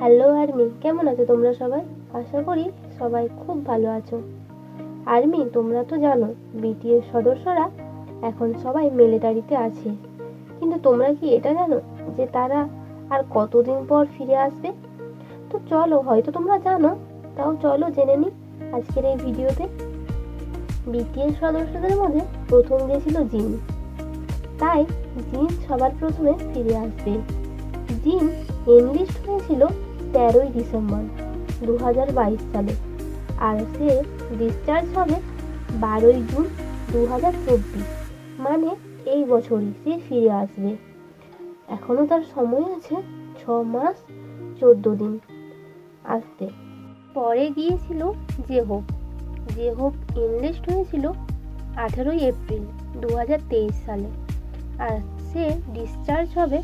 Hello army কেমন আছো তোমরা সবাই? আশা করি সবাই খুব ভালো আছো। আর্মি তোমরা তো জানো বিটিএস সদস্যরা এখন সবাই মিলিটারিতে আছে। কিন্তু তোমরা কি এটা জানো যে তারা আর কতদিন পর ফিরে আসবে? তো চলো, হয়তো তোমরা জানো, তাও চলো জেনে নিই আজকের এই ভিডিওতে। বিটিএস সদস্যদের মধ্যে প্রথম গেছিল জিন। তাই জিন সবার প্রথমে ফিরে আসবে। জিন এনলিস্ট হয়েছিল তেরোই ডিসেম্বর দু হাজার বাইশ সালে আর সে ডিসচার্জ হবে বারোই জুন দু হাজার চব্বিশ। মানে এই বছরই সে ফিরে আসবে। এখনও তার সময় আছে ছ মাস চোদ্দ দিন। আসতে। পরে গিয়েছিল জেহোপ জেহোপ এনলিস্ট হয়েছিল আঠেরোই এপ্রিল দু হাজার তেইশ সালে। আর সে ডিসচার্জ হবে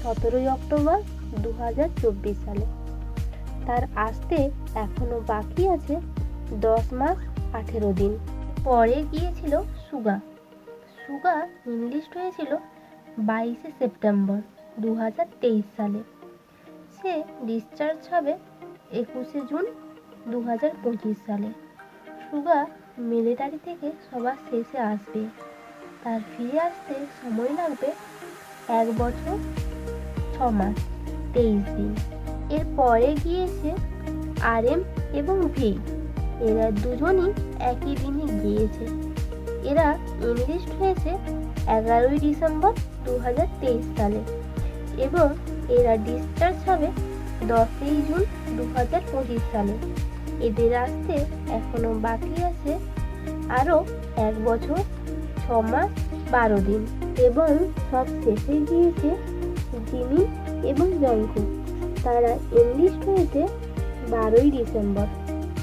সতেরোই অক্টোবর দু হাজার চব্বিশ সালে। তার আসতে এখনও বাকি আছে দশ মাস আঠেরো দিন। পরে গিয়েছিল সুগা। সুগা ইংলিশ হয়েছিল বাইশে সেপ্টেম্বর দু হাজার তেইশ সালে। সে ডিসচার্জ হবে একুশে জুন দু হাজার পঁচিশ সালে। সুগা মিলিটারি থেকে সবার শেষে আসবে। তার ফিরে আসতে সময় লাগবে এক বছর ছ মাস তেইশ দিন। এর পরে গিয়েছে আর এম এবং ভি। এরা দুজনই একই দিনে গিয়েছে। এরা ইনলিস্ট হয়েছে এগারোই ডিসেম্বর দু হাজার তেইশ সালে এবং এরা ডিসচার্জ হবে দশই জুন দু হাজার পঁচিশ সালে। এদের আসতে এখনও বাকি আছে আরও এক বছর, ছ মাস, বারো দিন এবং সব শেষে গিয়েছে জিমি এবং জঙ্কু তারা এনলিস্ট হয়েছে বারোই ডিসেম্বর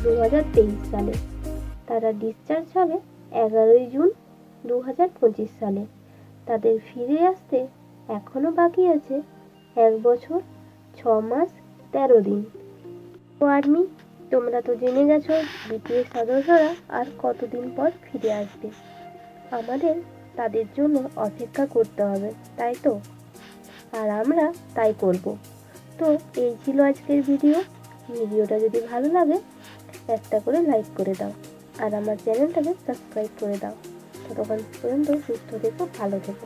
দু হাজার তেইশ সালে। তারা ডিসচার্জ হবে এগারোই জুন দু হাজার পঁচিশ সালে। তাদের ফিরে আসতে এখনও বাকি আছে এক বছর ছ মাস তেরো দিন। তো আর্মি, তোমরা তো জেনে গেছো বিটিএস সদস্যরা আর কতদিন পর ফিরে আসবে। আমাদের তাদের জন্য অপেক্ষা করতে হবে, তাই তো? আর আমরা তাই করব। তো এই ছিল আজকের ভিডিও। ভিডিওটা যদি ভালো লাগে, একটা করে লাইক করে দাও। আর আমার চ্যানেলটাকে সাবস্ক্রাইব করে দাও। ততক্ষণ পর্যন্ত সুস্থ থেকো, ভালো থেকো।